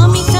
mommy. Come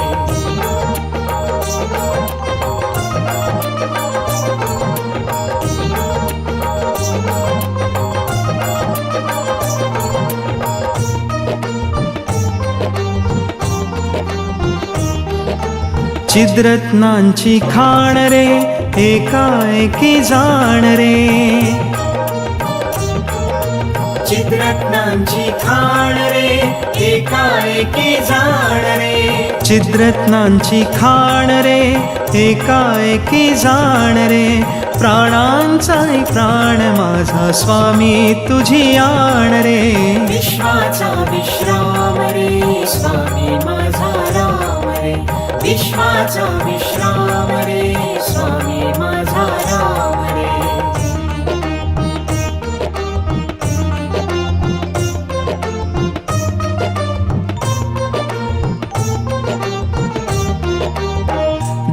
चिद्रत्नांची खाण रे एकाएकी जाण रे. चित्ररत्नांची खाण रे एकाएकी जाण रे. चिद्रत्नांची खाण रे एकाएकी जाण रे. प्राणांचा प्राण माझा स्वामी तुझी आण रे. विश्वाचा विश्राम रे स्वामी विश्वाचा विश्राम रे स्वामी माझा राम रे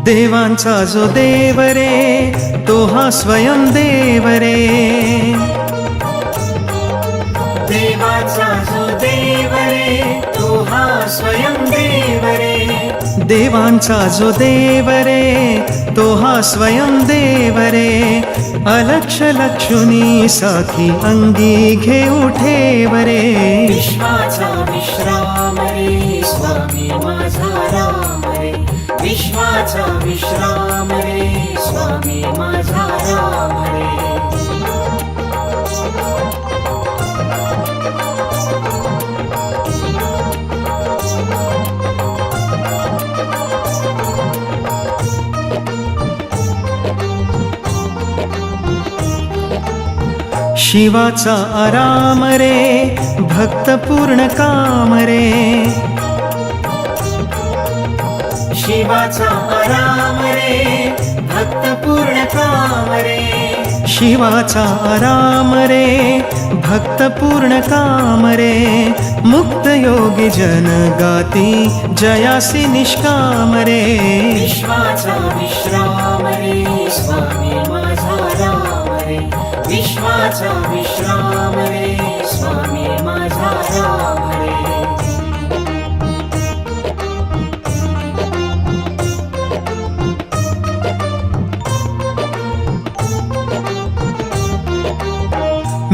देवांचा जो देव रे तो हा स्वयं देव रे. देवाचा जो देव रे तो हा स्वयं देव देवांचा जो देव रे तो हा स्वयं देव रे अलक्ष लक्षुनी साखी अंगी घेऊ ठेव रे विश्वाचा विश्राम रे स्वामी माझा राम रे विश्वाचा विश्राम रे स्वामी माझा राम रे शिवाचा आराम रे भक्त पूर्ण काम रे. शिवाचा आराम रे भक्त पूर्ण काम रे. शिवाचा आराम रे भक्त पूर्ण काम रे. मुक्त योगी जन गाती जयासी निष्काम रे. विश्वाचा विश्राम रे स्वामी विश्वाचा विश्राम रे स्वामी माझा राम रे.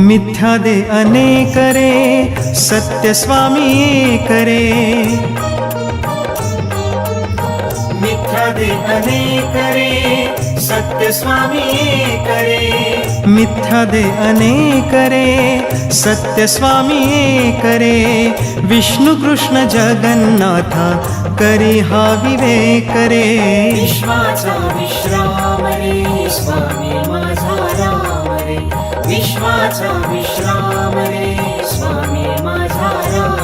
मिथ्या दे अनेक रे सत्य स्वामी एक रे. मिथ्या दे अनेक रे सत्य स्वामी एक रे मिथ्या दे अनेक रे। सत्य स्वामी एक रे विष्णु कृष्ण जगन्नाथा करी हा विवेक रे। विश्वाचा विश्राम रे स्वामी माझा राम रे। विश्वाचा विश्राम रे स्वामी माझा राम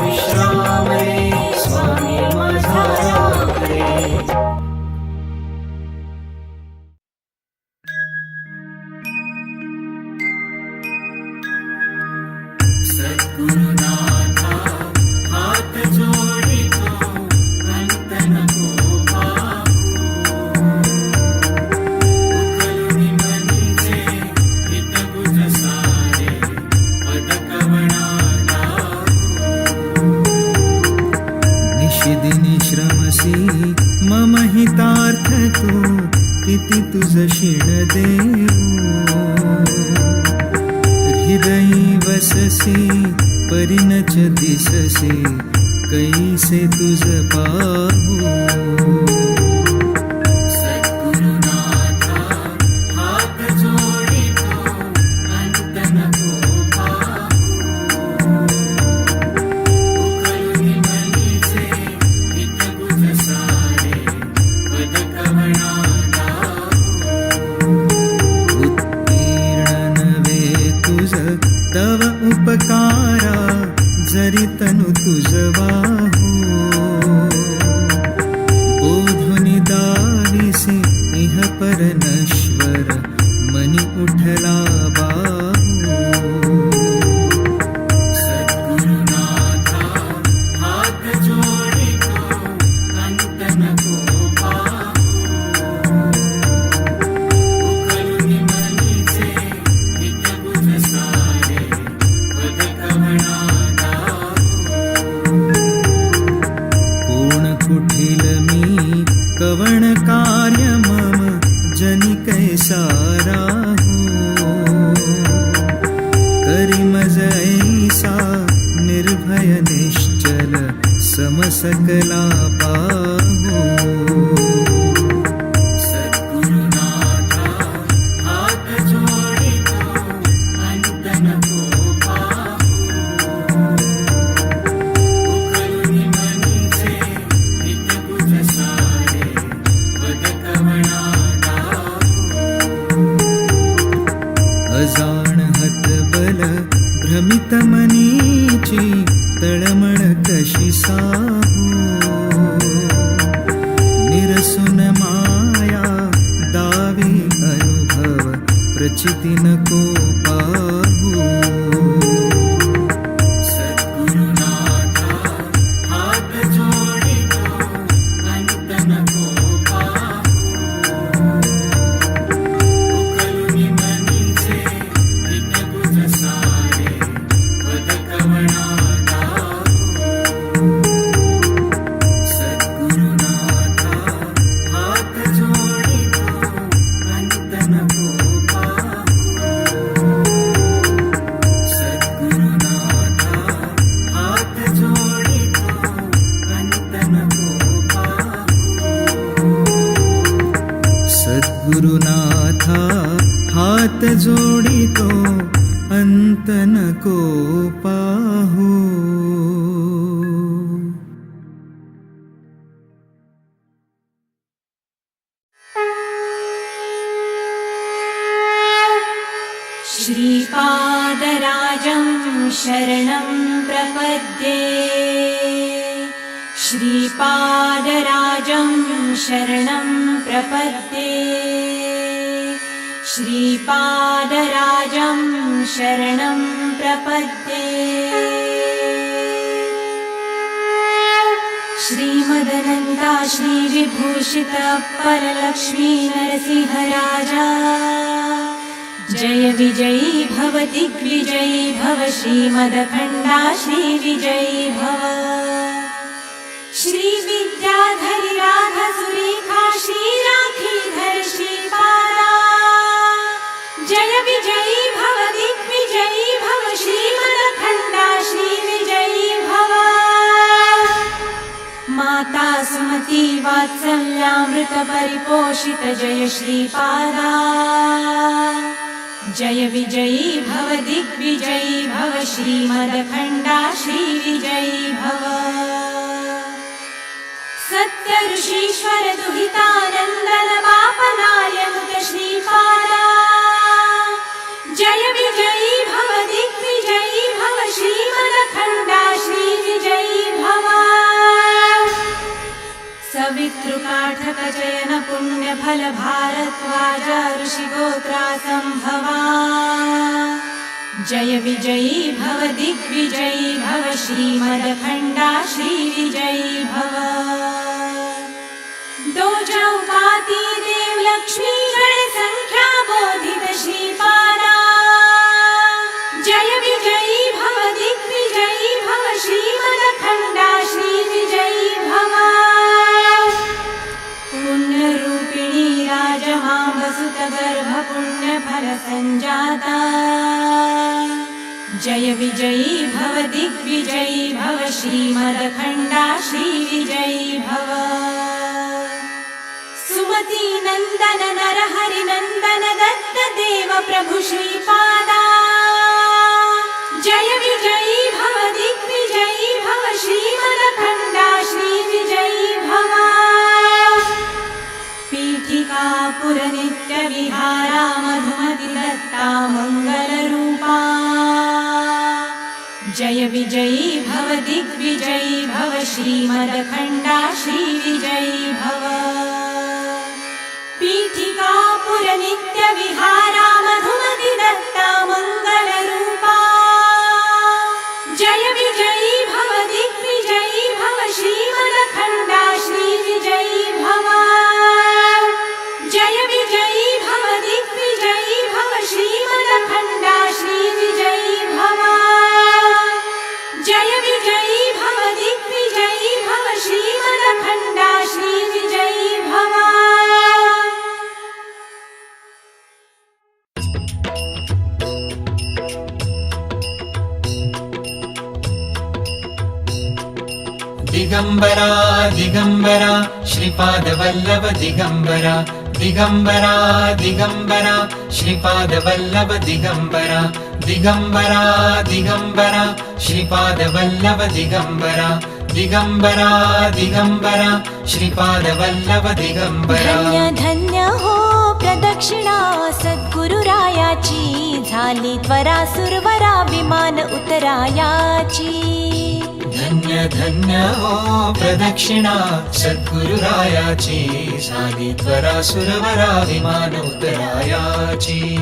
किती तुझ शिण देऊ। हृदयी वससी परिणच दिससी कैसे तुझ पाहू तनु तुझवा। समसकला श्रीपादराजं शरणं प्रपद्ये। श्रीमदनन्दा श्रीविभूषित परलक्ष्मी नरसिंहराजा जय विजयी भव दिग्विजयी भव श्रीमदखण्डा श्रीविजयी भव। श्रीविद्याधरि राधा सुरेखा श्रीराखीधर श्रीपादा। जय विजयी भव दिग्विजयी भव श्रीमदखण्डा श्रीविजयी भव। माता सुमती वात्सल्यामृत जय श्रीपादा। जय विजयी भव दिग्विजयी भव श्रीमदखण्डा श्रीविजयी भव ऋषीश्वर दुहितानन्दन बापनायनुत श्रीपादा जय विजयी भव दिग्विजयी भव श्रीमदखण्डा श्रीविजयी भव फल भारद्वाज ऋषिगोत्रा सम्भवा जय विजयी भव दिग्विजयी भव श्रीमदखण्डा श्रीविजयी भव ौजौ वादी देवलक्ष्मी जर संख्याबोधित श्रीपादा। जय विजयी भव दिग्विजयी भव श्रीमदखण्डा श्रीविजयी भवा। पुण्यरूपिणी राजवां वसुत जय विजयी भव दिग्विजयी भव श्रीमरखण्डा नन्दन नरहरिनन्दन दत्त देव प्रभु श्रीपादा। जय विजयी भव दिग्विजयी भव श्रीमदखण्डा श्रीविजयी भव। पीठिका पुरनित्यविहारा मधुमति दत्ता मङ्गलरूपा जय विजयी भव दिग्विजयी भव श्रीमदखण्डा श्रीविजयी पुरनित्यविहारा श्रीपादवल्लभ दिगम्बरा दिगम्बरा श्रीपादवल्लभ दिगम्बरा दिगम्बरा दिगम्बरा श्रीपादवल्लभ दिगम्बरा दिगम्बरा दिगम्बरा श्रीपादवल्लभ दिगम्बरा धन्य धन्य हो प्रदक्षिणा सद्गुरुरायाची झाली त्वरा सुरवरा विमान उतरायाची धन्य धन्य हो प्रदक्षिणा. सद्गुरुरायाची झाली त्वरा सुरवरा विमान उतरायाची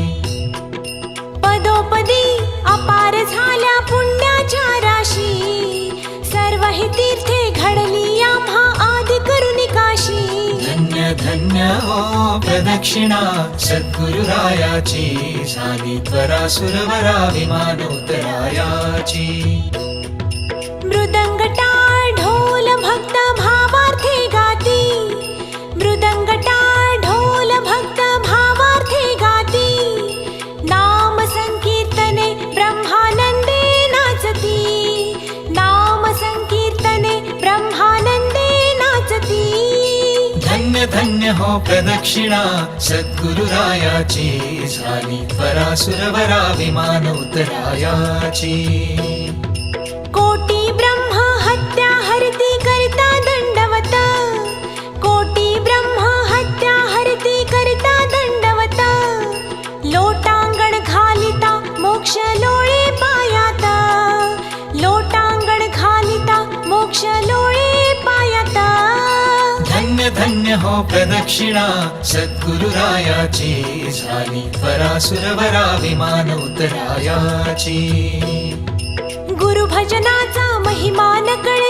पदोपदी अपार झाल्या पुण्याच्या राशी. सर्व ही तीर्थे घडली आम्हा आदि करुणी काशी. धन्य धन्य हो प्रदक्षिणा. सद्गुरुरायाची झाली त्वरा सुरवरा विमान हो प्रदक्षिणा सद्गुरुरायाची. झाली परासुरवरा सुरवरा विमान उतरायाची धन्य हो प्रदक्षिणा. सद्गुरुरायाची झाली परासुरवरा विमान उतरायाची गुरु भजनाचा महिमा कळे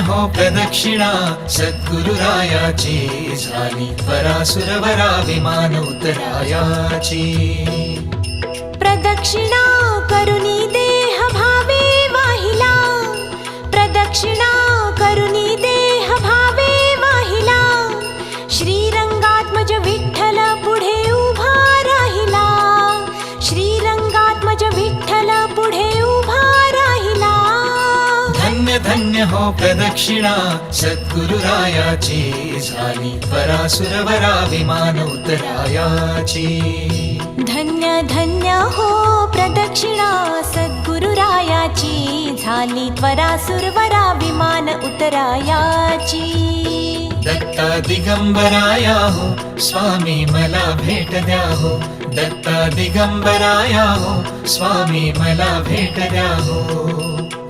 हो प्रदक्षिणा सद्गुरुरायाची. झाली परासुरवरा सुरवरा विमान उतरायाची. हो प्रदक्षिणा सद्गुरुरायाची. झाली त्वरा सुरवरा विमान उतरायाची धन्य धन्य हो प्रदक्षिणा सद्गुरुरायाची. झाली त्वरा सुरवरा विमान उतरायाची दत्ता दिगंबराया हो स्वामी मला भेट द्या हो दत्ता दिगंबराया हो स्वामी मला भेट द्या हो